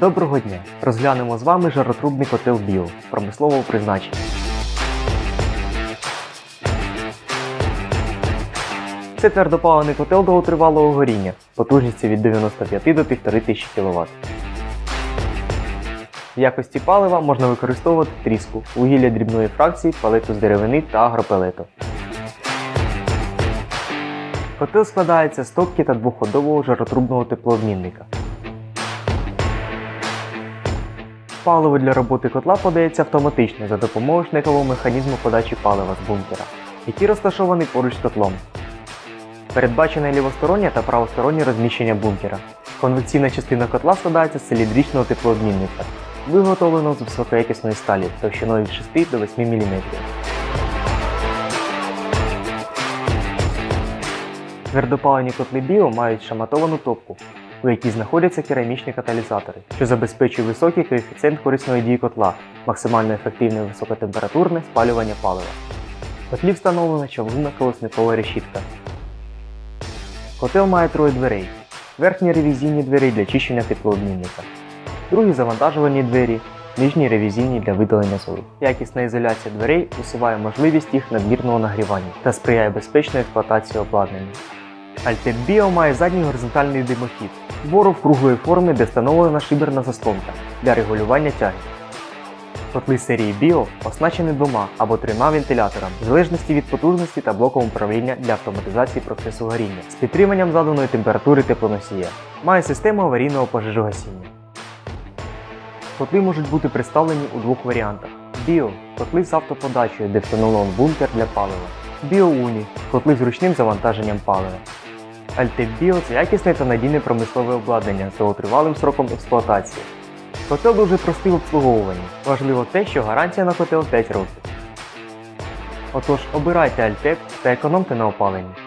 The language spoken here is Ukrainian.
Доброго дня! Розглянемо з вами жаротрубний котел Біо промислового призначення. Це твердопаливний котел довготривалого горіння, потужністю від 95 до 1500 кВт. В якості палива можна використовувати тріску, вугілля дрібної фракції, палету з деревини та агропелету. Котел складається з топки та двоходового жаротрубного теплообмінника. Паливо для роботи котла подається автоматично за допомогою шнекового механізму подачі палива з бункера, який розташований поруч з котлом. Передбачене лівостороннє та правостороннє розміщення бункера. Конвекційна частина котла складається з циліндричного теплообмінника, виготовленого з високоякісної сталі товщиною від 6 до 8 мм. Твердопалені котли біо мають шаматовану топку, у якій знаходяться керамічні каталізатори, що забезпечує високий коефіцієнт корисної дії котла, максимально ефективне високотемпературне спалювання палива. Котлі встановлена чавунна колесникова решітка. Котел має троє дверей. Верхні ревізійні двері для чищення теплообмінника, другі завантажувальні двері, нижні ревізійні для видалення золу. Якісна ізоляція дверей усуває можливість їх надмірного нагрівання та сприяє безпечної експлуатації обладнання. Альтеп Біо має задній горизонтальний димохід, боров круглої форми, де встановлена шиберна заслонка для регулювання тяги. Котли серії Біо оснащені двома або трьома вентиляторами, в залежності від потужності та блоком управління для автоматизації процесу горіння з підтриманням заданої температури теплоносія. Має систему аварійного пожежогасіння. Котли можуть бути представлені у двох варіантах: Біо котли з автоподачею, де встановлен бункер для палива. Біоуні котли з ручним завантаженням палива. Альтеп Біо це якісне та надійне промислове обладнання з довготривалим сроком експлуатації. Котел дуже простий в обслуговуванні. Важливо те, що гарантія на котел 5 років. Отож, обирайте Альтеп та економте на опаленні.